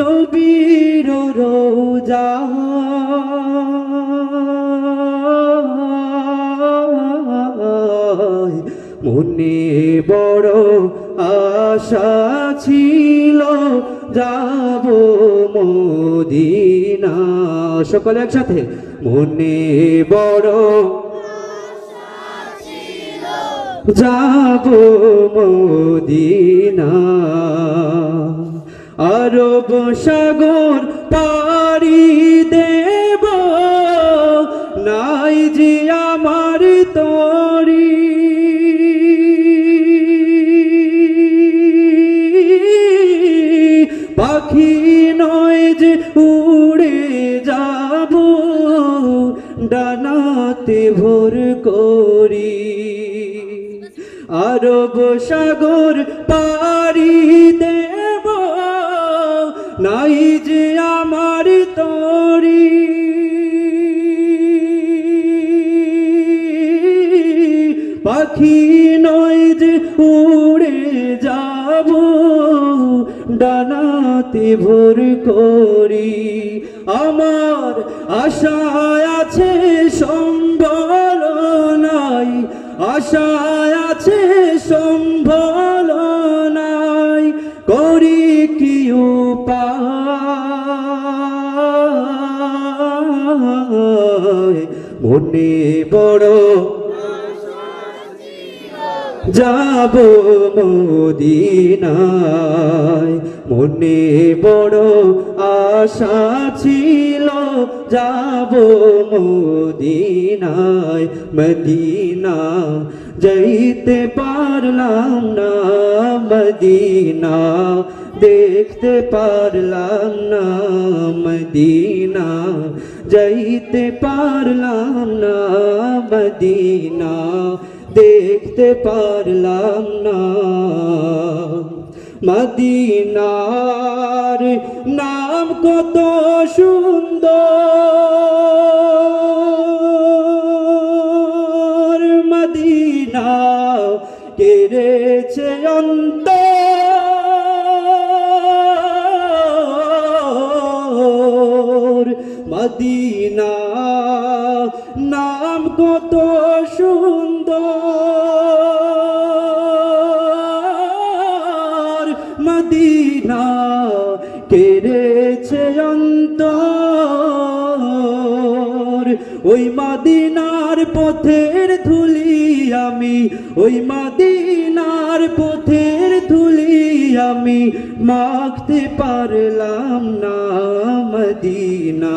নবীর রোজা। মনে বড় আশা ছিল যাব মদিনা। সকলে একসাথে মনে বড় যাব মদিনা। আরব সাগর পাড়ি দেব। নাই যে আমার তরি। পাখি নয় যে উড়ে যাব, ডানাতে ভোর করি। আরব সাগর পারি নাই যে আমার তরি। পাখি নয় যে উড়ে যাব, ডানাতে ভোর করি। আমার আশা আছে সম্বল নাই আশা আছে মনে বড় যাব মদিনায়। মনে বড় আশা ছিল যাব মদিনায়। মদিনা যাইতে পারলাম না, মদিনা দেখতে পারলাম না, মদিনা যাইতে পারলাম না মদিনা দেখতে পারলাম না মদিনার নাম কত সুন্দর। মদিনা কেড়েছে অন্তর মদিনা নাম কত সুন্দর। মদিনা কেড়েছে অন্তর। ওই মদিনার পথের ধুলি আমি, ওই মদিনার পথের ধুলি আমি মাখতে পারলাম না মদিনা।